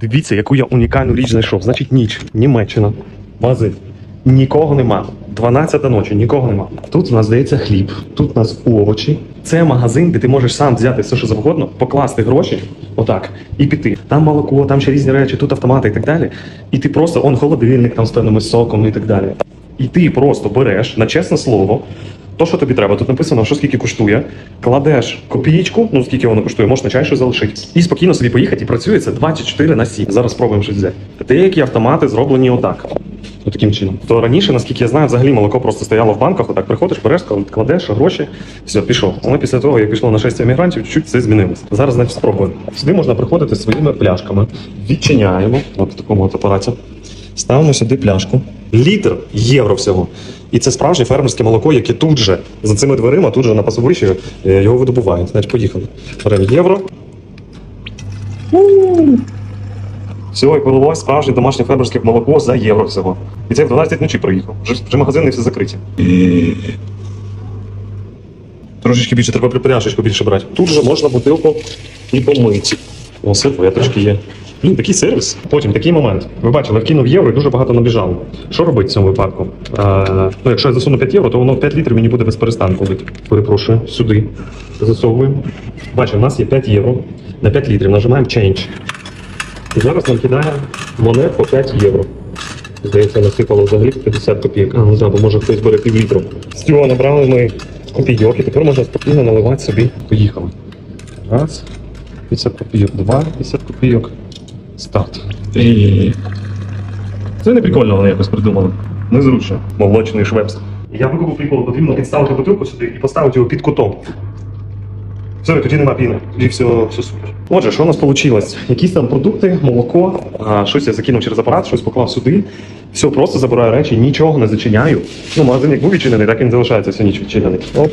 Дивіться, яку я унікальну річ знайшов. Значить, ніч, Німеччина, магазин. Нікого нема. 12 ночі, нікого нема. Тут у нас здається хліб, тут у нас овочі. Це магазин, де ти можеш сам взяти все, що завгодно, покласти гроші, отак, і піти. Там молоко, там ще різні речі, тут автомати і так далі. І ти просто он холодильник там з певними соком і так далі. І ти просто береш на чесне слово. То, що тобі треба, тут написано, що скільки коштує, кладеш копієчку, ну скільки воно коштує, можеш на чай щось залишити. І спокійно собі поїхати, і працює це 24 на 7. Зараз спробуємо щось взяти. Деякі автомати зроблені отак. От таким чином. То раніше, наскільки я знаю, взагалі молоко просто стояло в банках, отак приходиш, береш, кладеш гроші, все, пішов. Але після того, як пішло нашестя мігрантів, чуть це змінилося. Зараз, значить, спробуємо. Сюди можна приходити своїми пляшками. Відчиняємо, от в такому от апараті. Ставимо сюди пляшку. Літр євро всього. І це справжнє фермерське молоко, яке тут же за цими дверима, тут же на пасовищі е, його видобувають. Значить, поїхали. Беремо євро. Все, і полилось справжнє домашнє фермерське молоко за євро всього. І це в 12 ночі проїхав. Вже, вже магазини всі закриті. Трошечки більше треба припряжечку більше брати. Тут же можна бутилку і помити. О, серветочки є. Блін, такий сервіс. Потім такий момент. Ви бачили, вкинув євро і дуже багато набіжало. Що робити в цьому випадку? А, ну, якщо я засуну 5 євро, то воно 5 літрів мені буде без перестанку лити. Перепрошую, сюди. Засовуємо. Бачимо, у нас є 5 євро. На 5 літрів нажимаємо Change. І зараз нам кидає монет по 5 євро. Здається, насипало взагалі 50 копійок. А, ну да, бо може хтось бере пів літру. З цього набрали ми копійок, і тепер можна спокійно наливати собі. Поїхали. Раз. 50 копійок, два, 50 копійок. Старт. Це не прикольно вони якось придумали. Незручно. Молочний швепс. Я викупив прикол, потрібно підставити бутилку сюди і поставити його під кутом. Все, тоді нема піни, тоді все, все супер. Отже, що у нас вийшло? Якісь там продукти, молоко, а, щось я закинув через апарат, щось поклав сюди. Все, просто забираю речі, нічого не зачиняю. Ну, магазин як був відчинений, так і не залишається все ніч відчинений. Оп.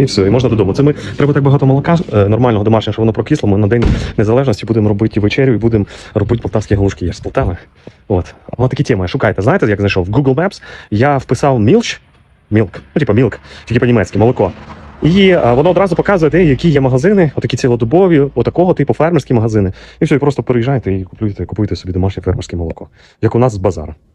І все, і можна додому. Це ми треба так багато молока е, нормального домашнього, щоб воно прокисло. Ми на день незалежності будемо робити вечерю і будемо робити полтавські галушки. Я з Полтави. От. Ось такі теми. Шукайте. Знаєте, як знайшов? В Google Maps я вписав мілч, мілк, ну типа мілк, тільки по-німецьки, молоко. І а, воно одразу показує, де які є магазини, отакі цілодобові, отакого типу фермерські магазини. І все, і просто переїжджайте і купуєте, купуєте собі домашнє фермерське молоко, як у нас з базару. Па-па.